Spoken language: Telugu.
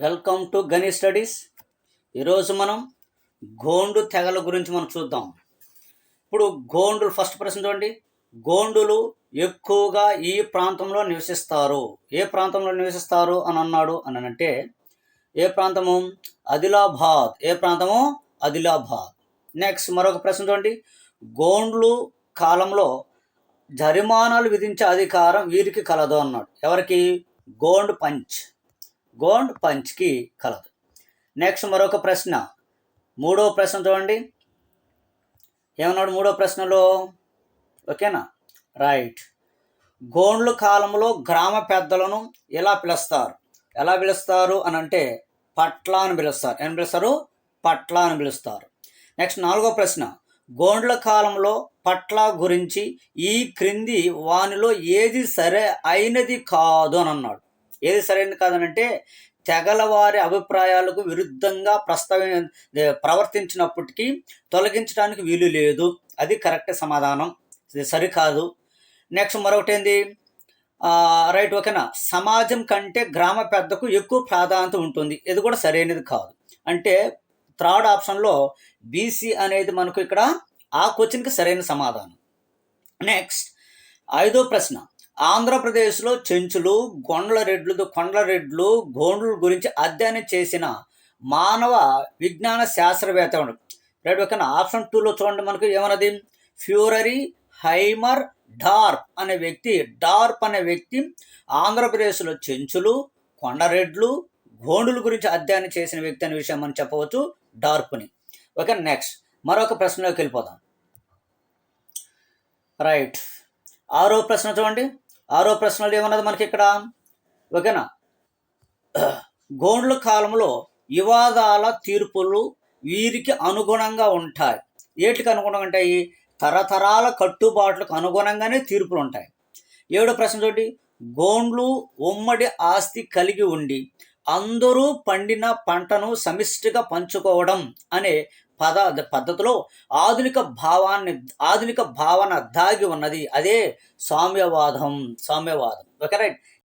వెల్కమ్ టు గని స్టడీస్. ఈరోజు మనం గోండు తెగల గురించి మనం చూద్దాం. ఇప్పుడు గోండులు ఫస్ట్ ప్రశ్న చూడండి. గోండులు ఎక్కువగా ఈ ప్రాంతంలో నివసిస్తారు. ఏ ప్రాంతంలో నివసిస్తారు అని అన్నాడు అని అంటే ఏ ప్రాంతము? ఆదిలాబాద్. ఏ ప్రాంతము? ఆదిలాబాద్. నెక్స్ట్ మరొక ప్రశ్న చూడండి. గోండ్లు కాలంలో జరిమానాలు విధించే అధికారం వీరికి కలదు అన్నాడు. ఎవరికి? గోండ్ పంచ్. గోండ్ పంచ్కి కలదు. నెక్స్ట్ మరొక ప్రశ్న. మూడో ప్రశ్న చూడండి. ఏమన్నాడు మూడో ప్రశ్నలో? ఓకేనా? రైట్. గోండ్లు కాలంలో గ్రామ పెద్దలను ఎలా పిలుస్తారు? ఎలా పిలుస్తారు అని అంటే పట్ల అని పిలుస్తారు. ఏమని పిలుస్తారు? పట్ల అని పిలుస్తారు. నెక్స్ట్ నాలుగో ప్రశ్న. గోండ్ల కాలంలో పట్ల గురించి ఈ క్రింది వానిలో ఏది సరే అయినది కాదు అని అన్నాడు. ఏది సరైనది కాదనంటే తెగల వారి అభిప్రాయాలకు విరుద్ధంగా ప్రస్తావ ప్రవర్తించినప్పటికీ తొలగించడానికి వీలు లేదు. అది కరెక్ట్ సమాధానం. ఇది సరికాదు. నెక్స్ట్ మరొకటి ఏంది రైట్ ఓకేనా? సమాజం కంటే గ్రామ పెద్దకు ఎక్కువ ప్రాధాన్యత ఉంటుంది. ఇది కూడా సరైనది కాదు. అంటే థర్డ్ ఆప్షన్లో బీసీ అనేది మనకు ఇక్కడ ఆ క్వశ్చన్కి సరైన సమాధానం. నెక్స్ట్ ఐదో ప్రశ్న. ఆంధ్రప్రదేశ్లో చెంచులు గొండ్ల రెడ్లు కొండల రెడ్లు గోండ్ల గురించి అధ్యయనం చేసిన మానవ విజ్ఞాన శాస్త్రవేత్త రైట్ ఓకేనా? ఆప్షన్ టూలో చూడండి మనకు ఏమన్నది? ఫ్యూరరీ హైమర్ డార్ప్ అనే వ్యక్తి డార్ప్ అనే వ్యక్తి ఆంధ్రప్రదేశ్లో చెంచులు కొండరెడ్లు గోండుల గురించి అధ్యయనం చేసిన వ్యక్తి అనే విషయం మనం చెప్పవచ్చు డార్ప్ని. ఓకే నెక్స్ట్ మరొక ప్రశ్నలోకి వెళ్ళిపోదాం. రైట్ ఆరో ప్రశ్న చూడండి. ఆరో ప్రశ్నలు ఏమన్నది మనకి ఇక్కడ? ఓకేనా? గోండ్ల కాలంలో వివాదాల తీర్పులు వీరికి అనుగుణంగా ఉంటాయి. ఏటికి అనుగుణంగా ఉంటాయి? తరతరాల కట్టుబాట్లకు అనుగుణంగానే తీర్పులు ఉంటాయి. ఏడో ప్రశ్న చూడండి. గోండ్లు ఉమ్మడి ఆస్తి కలిగి ఉండి అందరూ పండిన పంటను సమిష్టిగా పంచుకోవడం అనే పద పద్ధతిలో ఆధునిక భావాన్ని ఆధునిక భావన దాగి ఉన్నది. అదే సామ్యవాదం సామ్యవాదం. Okay right?